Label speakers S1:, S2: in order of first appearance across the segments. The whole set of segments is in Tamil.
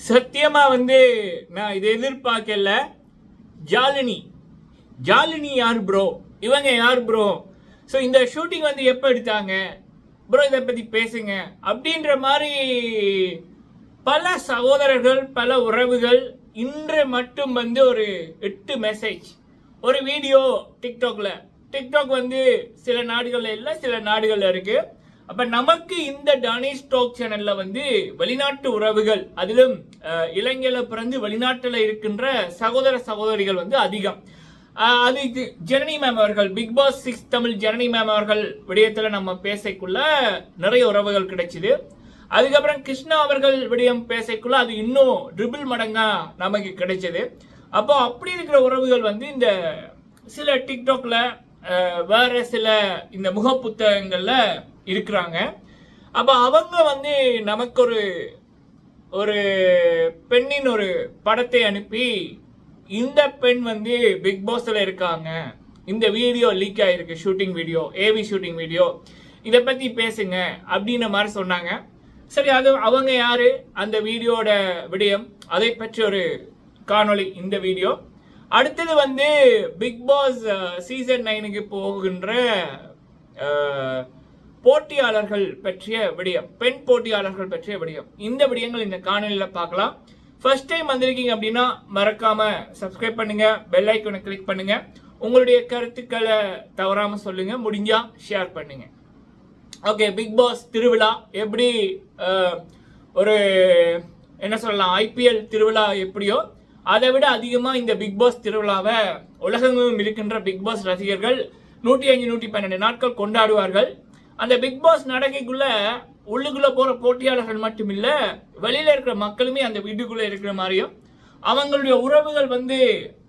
S1: சத்தியமாக வந்து நான் இதை எதிர்பார்க்கல. ஜாலினி. ஜாலினி யார் ப்ரோ இவங்க யார் ப்ரோ ஸோ இந்த ஷூட்டிங் வந்து எப்போ எடுத்தாங்க? ப்ரோ இதை பற்றி பேசுங்க. அப்படின்ற மாதிரி பல சகோதரர்கள் பல உறவுகள் இன்று மட்டும் வந்து ஒரு எட்டு மெசேஜ் ஒரு வீடியோ டிக்டாக்ல டிக்டாக் வந்து சில நாடுகளில் இல்லை சில நாடுகளில் இருக்குது அப்ப நமக்கு இந்த டானிஷ் டாக் சேனல்ல வந்து வெளிநாட்டு உறவுகள் அதிலும் அஹ், இலங்கையில பிறந்து வெளிநாட்டுல இருக்கின்ற சகோதர சகோதரிகள் வந்து அதிகம். அது இது ஜனனி மேம் அவர்கள் Bigg Boss six Tamil Janani ma'am அவர்கள் விடயத்துல நம்ம பேசக்குள்ள நிறைய உறவுகள் கிடைச்சிது. அதுக்கப்புறம் கிருஷ்ணா அவர்கள் விடயம் பேசக்குள்ள அது இன்னும் ட்ரிபிள் மடங்கா நமக்கு கிடைச்சது. அப்போ அப்படி இருக்கிற உறவுகள் வந்து இந்த சில டிக்டாக்ல வேற சில இந்த முக புத்தகங்களில் இருக்கிறாங்க. அப்போ அவங்க வந்து நமக்கு ஒரு ஒரு பெண்ணின் ஒரு படத்தை அனுப்பி இந்த பெண் வந்து பிக் பாஸில் இருக்காங்க. இந்த வீடியோ லீக் ஆகிருக்கு shooting video AV shooting video இதை பற்றி பேசுங்க அப்படின்ற மாதிரி சொன்னாங்க. சரி அது அவங்க யாரு? அந்த வீடியோட விடயம். அதை பற்றி ஒரு காணொளி இந்த வீடியோ. அடுத்தது வந்து பிக் பாஸ் சீசன் நைனுக்கு போகின்ற போட்டியாளர்கள் பற்றிய விடயம் பெண் போட்டியாளர்கள் பற்றிய விடயம். இந்த விடயங்கள் இந்த காணொலியில் பார்க்கலாம். ஃபர்ஸ்ட் டைம் வந்திருக்கீங்க அப்படின்னா மறக்காம சப்ஸ்கிரைப் பண்ணுங்க பெல் ஐக்கனை கிளிக் பண்ணுங்க. உங்களுடைய கருத்துக்களை தவறாம சொல்லுங்க முடிஞ்சா ஷேர் பண்ணுங்க. ஓகே பிக் பாஸ் திருவிழா எப்படி ஒரு என்ன சொல்லலாம் ஐபிஎல் திருவிழா எப்படியோ அதை விட அதிகமாக இந்த பிக் பாஸ் திருவிழாவை உலகெங்கும் இருக்கின்ற பிக் பாஸ் ரசிகர்கள் நூற்றி அஞ்சு நூற்றி பன்னெண்டு நாட்கள் கொண்டாடுவார்கள். அந்த பிக் பாஸ் நடக்கைக்குள்ள உள்ளுக்குள்ள போற போட்டியாளர்கள் மட்டும் இல்ல வெளியில இருக்கிற மக்களுமே அந்த வீட்டுக்குள்ள இருக்கிற மாதிரியும் அவங்களுடைய உறவுகள் வந்து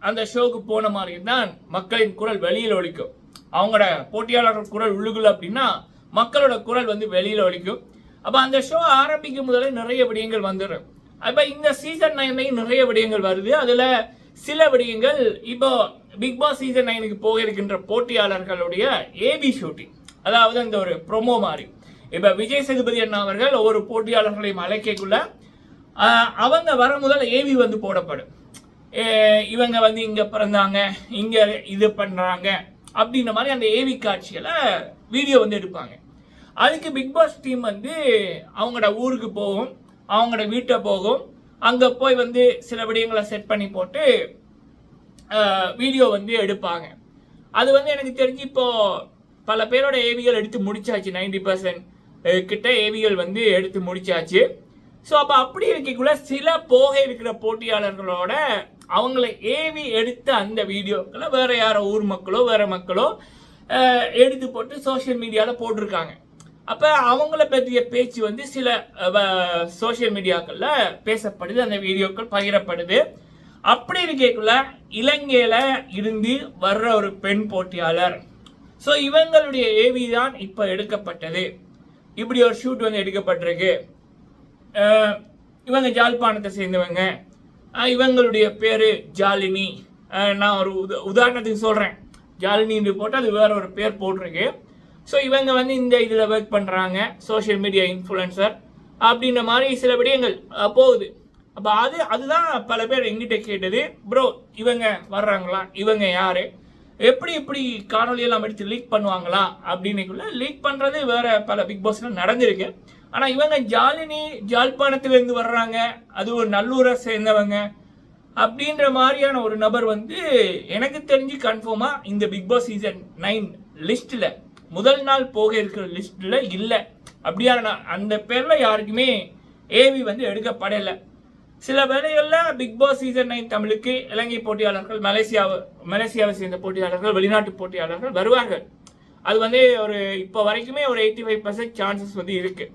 S1: அந்த ஷோக்கு போன மாதிரியும் தான் மக்களின் குரல் வெளியில் ஒழிக்கும் அவங்களோட போட்டியாளர்கள் குரல் உள்ளுக்குள்ள அப்படின்னா மக்களோட குரல் வந்து வெளியில் ஒழிக்கும் அப்போ அந்த ஷோ ஆரம்பிக்கும் முதலே நிறைய விடயங்கள் வந்துடும். அப்போ இந்த சீசன் நைன்லையும் நிறைய விடயங்கள் வருது. அதில் சில விடயங்கள் இப்போ பிக் பாஸ் சீசன் நைனுக்கு போக இருக்கின்ற போட்டியாளர்களுடைய ஏபி ஷூட்டிங் அதாவது அந்த ஒரு ப்ரோமோ மாதிரி. இப்போ விஜய் சேதுபதி அண்ணா அவர்கள் ஒவ்வொரு போட்டியாளர்களையும் அழைக்கக்குள்ள அவங்க வர முதல் ஏவி வந்து போடப்படும். இவங்க வந்து இங்கே பிறந்தாங்க இங்கே இது பண்ணுறாங்க அப்படின்ற மாதிரி அந்த ஏவி காட்சிகளை வீடியோ வந்து எடுப்பாங்க. அதுக்கு பிக் பாஸ் டீம் வந்து அவங்களோட ஊருக்கு போகும் அவங்களோட வீட்டை போகும் அங்கே போய் வந்து சில விடயங்களை செட் பண்ணி போட்டு வீடியோ வந்து எடுப்பாங்க. அது வந்து எனக்கு தெரிஞ்சு இப்போது பல பேரோட ஏவிகள் எடுத்து முடிச்சாச்சு நைன்டி பர்சன்ட் கிட்ட ஏவிகள் வந்து எடுத்து முடிச்சாச்சு. ஸோ அப்போ அப்படி இருக்கக்குள்ள சில போக இருக்கிற போட்டியாளர்களோட அவங்கள ஏவி எடுத்த அந்த வீடியோக்களை வேற யாரோ ஊர் மக்களோ வேற மக்களோ எடுத்து போட்டு சோஷியல் மீடியாவில் போட்டிருக்காங்க. அப்போ அவங்கள பற்றிய பேச்சு வந்து சில சோஷியல் மீடியாக்களில் பேசப்படுது அந்த வீடியோக்கள் பகிரப்படுது. அப்படி இருக்கக்குள்ள இலங்கையில் இருந்து வர்ற ஒரு பெண் போட்டியாளர் ஸோ இவங்களுடைய ஏவி தான் இப்போ எடுக்கப்பட்டது. இப்படி ஒரு ஷூட் வந்து எடுக்கப்பட்டிருக்கு. இவங்க ஜாழ்ப்பாணத்தை சேர்ந்தவங்க. இவங்களுடைய பேர் ஜாலினி. நான் ஒரு உத உதாரணத்துக்கு சொல்கிறேன் ஜாலினின்னு போட்டு அது வேற ஒரு பேர் போட்டிருக்கு. ஸோ இவங்க வந்து இந்த இதில் ஒர்க் பண்ணுறாங்க சோஷியல் மீடியா இன்ஃப்ளூயன்சர் அப்படின்ற மாதிரி சில விடயங்கள் போகுது. அப்போ அது அதுதான் பல பேர் எங்கிட்ட கேட்டது. ப்ரோ இவங்க வர்றாங்களா? இவங்க யாரு? எப்படி இப்படி காணொலியெல்லாம் எடுத்து லீக் பண்ணுவாங்களா அப்படின்னுக்குள்ள லீக் பண்ணுறது வேற பல பிக் பாஸில் நடந்திருக்கு. ஆனால் இவங்க ஜாலினி ஜாழ்ப்பாணத்துலேருந்து வர்றாங்க. அது ஒரு நல்லூரை சேர்ந்தவங்க. அப்படின்ற மாதிரியான ஒரு நபர் வந்து எனக்கு தெரிஞ்சு கன்ஃபார்மாக இந்த பிக் பாஸ் சீசன் நைன் லிஸ்ட்டில் முதல் நாள் போக இருக்கிற லிஸ்ட்டில் இல்லை. அப்படியான அந்த பேரில் யாருக்குமே ஏவி வந்து எடுக்கப்படலை. சில வேளைகளில் பிக் பாஸ் சீசன் நைன் தமிழுக்கு இலங்கை போட்டியாளர்கள் மலேசியாவை மலேசியாவை சேர்ந்த போட்டியாளர்கள் வெளிநாட்டு போட்டியாளர்கள் வருவார்கள். அது வந்து ஒரு இப்போ வரைக்குமே ஒரு எயிட்டி ஃபைவ் பர்சன்ட் சான்சஸ் வந்து இருக்கு.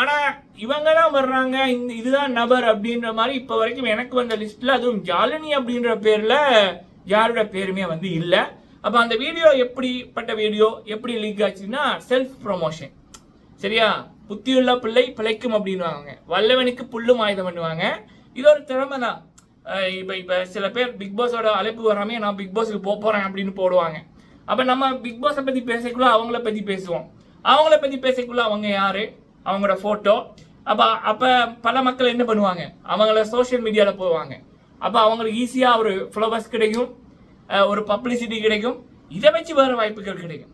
S1: ஆனால் இவங்க தான் வர்றாங்க இந்த இதுதான் நபர் அப்படின்ற மாதிரி இப்போ வரைக்கும் எனக்கு வந்த லிஸ்ட்டில் அதுவும் ஜாலினி அப்படின்ற பேரில் யாரோட பேருமே வந்து இல்லை. அப்போ அந்த வீடியோ எப்படிப்பட்ட வீடியோ எப்படி லீக் ஆச்சுன்னா செல்ஃப் ப்ரொமோஷன் சரியா? புத்தியுள்ள பிள்ளை பிழைக்கும் அப்படின்னுவாங்க. வல்லவனுக்கு புல்லும் ஆயுதம் பண்ணுவாங்க. இது ஒரு திறமை தான். இப்போ இப்போ சில பேர் பிக் பாஸோட அழைப்பு வராமே நான் பிக் பாஸுக்கு போக போகிறேன் அப்படின்னு போடுவாங்க. அப்போ நம்ம பிக் பாஸை பற்றி பேசக்குள்ள அவங்கள பற்றி பேசுவோம். அவங்கள பற்றி பேசக்குள்ள அவங்க யார்? அவங்களோட ஃபோட்டோ அப்போ அப்போ பல மக்கள் என்ன பண்ணுவாங்க? அவங்கள சோஷியல் மீடியாவில் போவாங்க அப்போ அவங்களுக்கு ஈஸியாக ஒரு ஃப்ளவர்ஸ் கிடைக்கும். ஒரு பப்ளிசிட்டி கிடைக்கும். இதை வச்சு வர வாய்ப்புகள் கிடைக்கும்.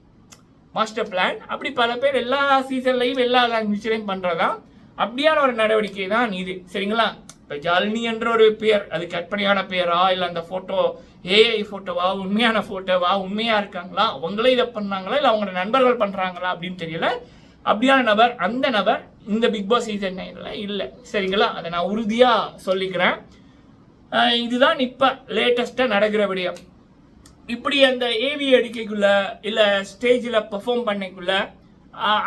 S1: மாஸ்டர் பிளான் அப்படி பல பேர் எல்லா சீசன்லையும் எல்லா லாங்குவேஜ்லையும் பண்ணுறதான் அப்படியான ஒரு நடவடிக்கை தான் இது. சரிங்களா? இப்போ ஜாலினி என்ற ஒரு பேர் அது கற்பனையான பேரா இல்லை அந்த ஃபோட்டோ ஏஐ ஃபோட்டோவா உண்மையான ஃபோட்டோவா உண்மையா இருக்காங்களா? அவங்களே இதை பண்ணாங்களா? இல்லை அவங்களோட நண்பர்கள் பண்ணுறாங்களா அப்படின்னு தெரியல. அப்படியான நபர் அந்த நபர் இந்த பிக் பாஸ் சீசன் நைனில் இல்லை. சரிங்களா? அதை நான் உறுதியாக சொல்லிக்கிறேன். இதுதான் இப்போ லேட்டஸ்ட்டாக நடக்கிற விடயம். இப்படி அந்த ஏவி அடிக்கைக்குள்ள இல்லை ஸ்டேஜில் பெர்ஃபார்ம் பண்ணைக்குள்ள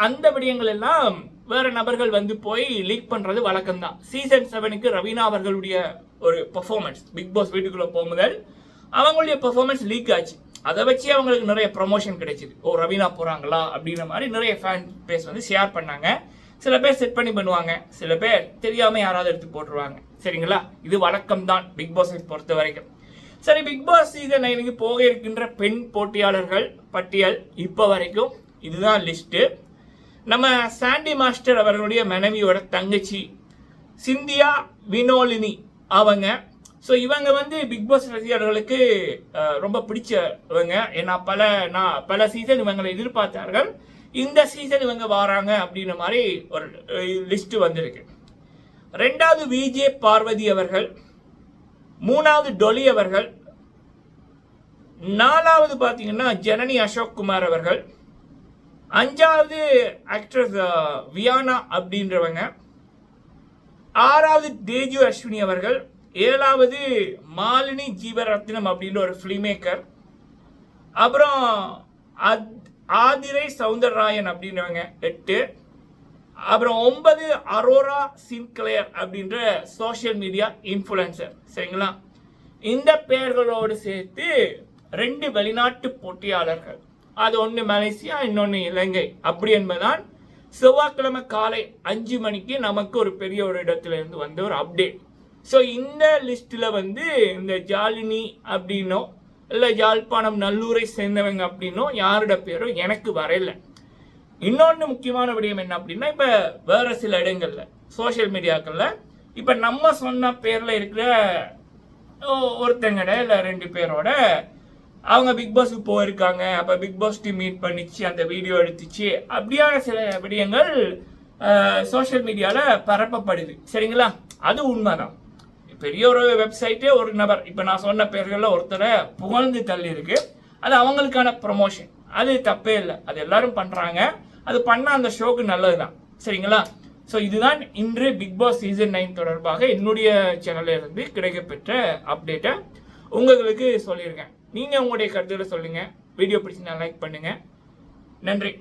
S1: அந்த விடயங்கள் எல்லாம் வேற நபர்கள் வந்து போய் லீக் பண்ணுறது வழக்கம்தான். சீசன் செவனுக்கு ரவீனா அவர்களுடைய ஒரு பெர்ஃபார்மன்ஸ் பிக் பாஸ் வீட்டுக்குள்ளே போகும்போது அவங்களுடைய பெர்ஃபார்மன்ஸ் லீக் ஆச்சு. அதை வச்சு அவங்களுக்கு நிறைய ப்ரொமோஷன் கிடைச்சிது. ஓ ரவீனா போகிறாங்களா அப்படின்ற மாதிரி நிறைய ஃபேன் பேஸ் வந்து ஷேர் பண்ணாங்க. சில பேர் செட் பண்ணி பண்ணுவாங்க. சில பேர் தெரியாமல் யாராவது எடுத்து போட்டுருவாங்க. சரிங்களா? இது வழக்கம் தான் பிக் பாஸை பொறுத்த வரைக்கும் சரி பிக் பாஸ் சீசன் நைனுக்கு போக இருக்கின்ற பெண் போட்டியாளர்கள் பட்டியல் இப்போ வரைக்கும் இதுதான் லிஸ்ட்டு நம்ம சாண்டி மாஸ்டர் அவர்களுடைய மனைவியோட தங்கச்சி சிந்தியா வினோலினி அவங்க. ஸோ இவங்க வந்து பிக் பாஸ் ரசிகர்களுக்கு ரொம்ப பிடிச்சவங்க. ஏன்னா பல நான் பல சீசன் இவங்களை எதிர்பார்த்தார்கள். இந்த சீசன் இவங்க வராங்க அப்படின்ற மாதிரி ஒரு லிஸ்ட்டு வந்திருக்கு. ரெண்டாவது விஜே பார்வதி அவர்கள். மூணாவது டொலி அவர்கள் நாலாவது பார்த்தீங்கன்னா ஜனனி அசோக் குமார் அவர்கள் அஞ்சாவது ஆக்ட்ரஸ் வியானா அப்படின்றவங்க ஆறாவது தேஜு அஸ்வினி அவர்கள் ஏழாவது மாலினி ஜீவரத்னம் அப்படின்ற ஒரு ஃபிலிம் மேக்கர் அப்புறம் அத்- ஆதிரை சவுந்தரராயன் அப்படின்றவங்க எட்டு. அப்புறம் ஒன்பது அரோரா சின்க்ளேர் அப்படின்ற சோஷியல் மீடியா இன்ஃப்ளூயன்சர் சரிங்களா? இந்த பெயர்களோடு சேர்த்து ரெண்டு வெளிநாட்டு போட்டியாளர்கள் அது ஒன்று மலேசியா இன்னொன்று இலங்கை. அப்படி என்பதுதான் செவ்வாய்க்கிழமை காலை அஞ்சு மணிக்கு நமக்கு ஒரு பெரிய ஒரு இடத்துல இருந்து வந்த ஒரு அப்டேட் ஸோ இந்த லிஸ்ட்டில் வந்து இந்த ஜாலினி அப்படின்னோ இல்லை யாழ்ப்பாணம் நல்லூரை சேர்ந்தவங்க அப்படின்னோ யாரோட பேரும் எனக்கு வரையலை. இன்னொன்று முக்கியமான விடயம் என்ன அப்படின்னா இப்போ வேறு சில இடங்களில் சோஷியல் மீடியாக்களில் இப்போ நம்ம சொன்ன பேரில் இருக்கிற ஓ- ஒருத்தங்கட இல்லை ரெண்டு பேரோட அவங்க பிக் பாஸுக்கு போயிருக்காங்க அப்போ பிக் பாஸ் டீம் மீட் பண்ணிச்சு அந்த வீடியோ எடுத்துச்சு அப்படியான சில விடயங்கள் சோஷியல் மீடியாவில் பரப்பப்படுது. சரிங்களா? அது உண்மைதான். பெரிய ஒரு வெப்சைட்டே ஒரு நபர் இப்போ நான் சொன்ன பேர்களில் ஒருத்தரை புகழ்ந்து தள்ளி இருக்கு அது அவங்களுக்கான ப்ரொமோஷன் அது தப்பே இல்லை. அது எல்லாரும் பண்ணுறாங்க அது பண்ண அந்த ஷோக்கு நல்லது தான் சரிங்களா? ஸோ இதுதான் இன்று பிக் பாஸ் சீசன் நைன் தொடர்பாக என்னுடைய சேனலில் இருந்து கிடைக்கப்பெற்ற அப்டேட்டை உங்களுக்கு சொல்லியிருக்கேன். நீங்கள் உங்களுடைய கருத்துக்களை சொல்லுங்கள் வீடியோ பிடிச்சி லைக் பண்ணுங்கள் நன்றி.